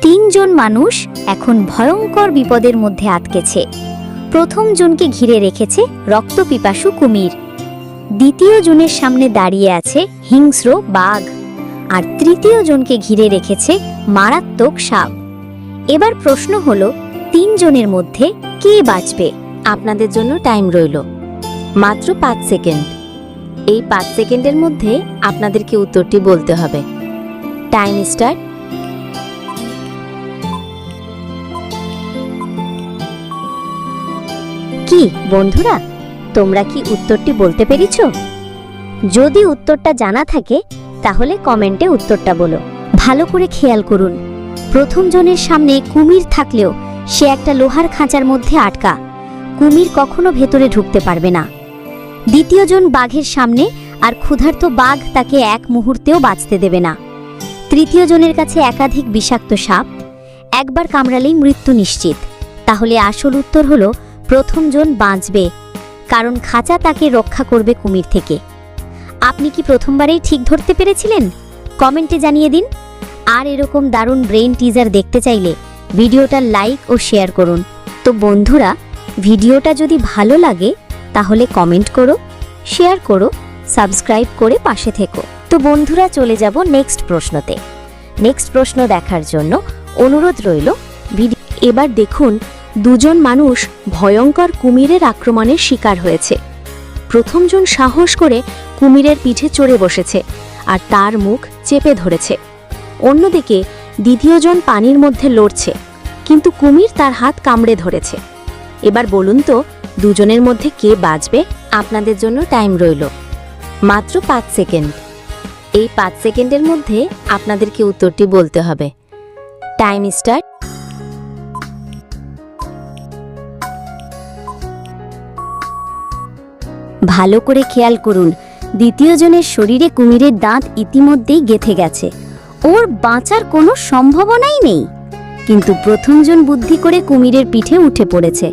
তিনজন মানুষ এখন ভয়ঙ্কর বিপদের মধ্যে আটকেছে। প্রথম জনকে ঘিরে রেখেছে রক্তপিপাসু কুমির। দ্বিতীয় জনের সামনে দাঁড়িয়ে আছে হিংস্র বাঘ। আর তৃতীয় জনকে ঘিরে রেখেছে মারাত্মক সাপ। এবার প্রশ্ন হলো তিনজনের মধ্যে কে বাঁচবে? আপনাদের জন্য টাইম রইল। মাত্র পাঁচ সেকেন্ড। এই পাঁচ সেকেন্ডের মধ্যে আপনাদেরকে উত্তরটি বলতে হবে। টাইম স্টার্ট কি, বন্ধুরা? তোমরা কি উত্তরটি বলতে পেরেছ? যদি উত্তরটা জানা থাকে, তাহলে কমেন্টে উত্তরটা বলো। ভালো করে খেয়াল করুন। প্রথম জনের সামনে কুমির থাকলেও সে একটা লোহার খাঁচার মধ্যে আটকা। কুমির কখনো ভেতরে ঢুকতে পারবে না। দ্বিতীয় জন বাঘের সামনে আর ক্ষুধার্ত বাঘ তাকে এক মুহূর্তেও বাঁচতে দেবে না। তৃতীয় জনের কাছে একাধিক বিষাক্ত সাপ। একবার কামড়ালেই মৃত্যু নিশ্চিত। তাহলে আসল উত্তর হলো প্রথম জন বাঁচবে, কারণ খাঁচা তাকে রক্ষা করবে কুমির থেকে। আপনি কি প্রথমবারেই ঠিক ধরতে পেরেছিলেন? কমেন্টে জানিয়ে দিন। আর এরকম দারুণ ব্রেন টিজার দেখতে চাইলে ভিডিওটা লাইক ও শেয়ার করুন। তো বন্ধুরা, ভিডিওটা যদি ভালো লাগে, তাহলে কমেন্ট করো, শেয়ার করো, সাবস্ক্রাইব করে পাশে থেকো। তো বন্ধুরা, চলে যাব নেক্সট প্রশ্নতে। নেক্সট প্রশ্ন দেখার জন্য অনুরোধ রইল ভিডিও এবার দেখুন দুজন মানুষ ভয়ঙ্কর কুমিরের আক্রমণের শিকার হয়েছে। প্রথমজন সাহস করে কুমিরের পিঠে চড়ে বসেছে আর তার মুখ চেপে ধরেছে। অন্যদিকে দ্বিতীয়জন পানির মধ্যে লড়ছে, কিন্তু কুমির তার হাত কামড়ে ধরেছে। এবার বলুন তো, দুজনের মধ্যে কে বাঁচবে? আপনাদের জন্য টাইম রইল। মাত্র পাঁচ সেকেন্ড। এই পাঁচ সেকেন্ডের মধ্যে আপনাদেরকে উত্তরটি বলতে হবে। Time start. ভালো করে খেয়াল করুন। দ্বিতীয় জনের শরীরে কুমিরের দাঁত ইতিমধ্যেই গেথে গেছে। ওর বাঁচার কোনো সম্ভাবনাই নেই। কিন্তু প্রথমজন বুদ্ধি করে কুমিরের পিঠে উঠে পড়েছে।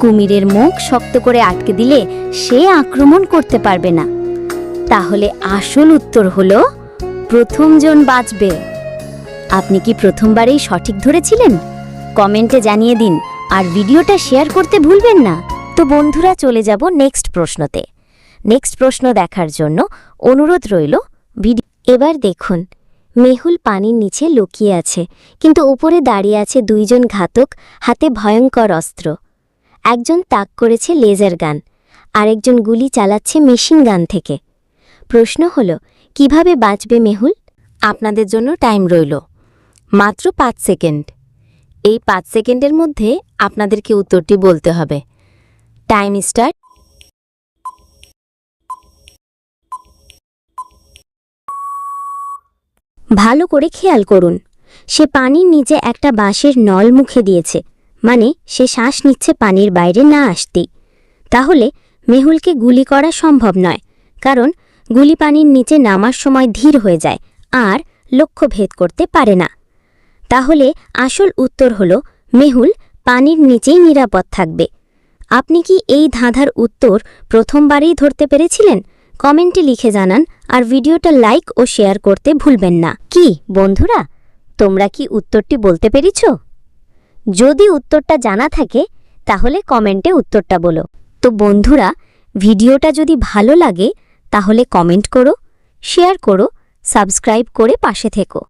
কুমিরের মুখ শক্ত করে আটকে দিলে সে আক্রমণ করতে পারবে না। তাহলে আসল উত্তর হলো প্রথমজন বাঁচবে। আপনি কি প্রথমবারেই সঠিক ধরেছিলেন? কমেন্টে জানিয়ে দিন, আর ভিডিওটা শেয়ার করতে ভুলবেন না। তো বন্ধুরা চলে যাব নেক্সট প্রশ্নতে। নেক্সট প্রশ্ন দেখার জন্য অনুরোধ রইল ভিডিও এবার দেখুন, মেহুল পানির নিচে লুকিয়ে আছে, কিন্তু উপরে দাঁড়িয়ে আছে দুইজন ঘাতক, হাতে ভয়ঙ্কর অস্ত্র। একজন তাক করেছে লেজার গান, আরেকজন গুলি চালাচ্ছে মেশিন গান থেকে। প্রশ্ন হল, কীভাবে বাঁচবে মেহুল? আপনাদের জন্য টাইম রইল, মাত্র পাঁচ সেকেন্ড। এই পাঁচ সেকেন্ডের মধ্যে আপনাদেরকে উত্তরটি বলতে হবে। Time start. ভালো করে খেয়াল করুন, সে পানির নিচে একটা বাঁশের নল মুখে দিয়েছে মানে সে শ্বাস নিচ্ছে পানির বাইরে না আসতেই। তাহলে মেহুলকে গুলি করা সম্ভব নয়, কারণ গুলি পানির নিচে নামার সময় ধীর হয়ে যায়, আর লক্ষ্য ভেদ করতে পারে না। তাহলে আসল উত্তর হল, মেহুল পানির নিচেই নিরাপদ থাকবে। আপনি কি এই ধাঁধার উত্তর প্রথমবারেই ধরতে পেরেছিলেন? কমেন্টে লিখে জানান আর ভিডিওটা লাইক ও শেয়ার করতে ভুলবেন না। কি, বন্ধুরা? তোমরা কি উত্তরটি বলতে পেরেছ? যদি উত্তরটা জানা থাকে, তাহলে কমেন্টে উত্তরটা বলো। তো বন্ধুরা, ভিডিওটা যদি ভালো লাগে, তাহলে কমেন্ট করো, শেয়ার করো, সাবস্ক্রাইব করে পাশে থেকো।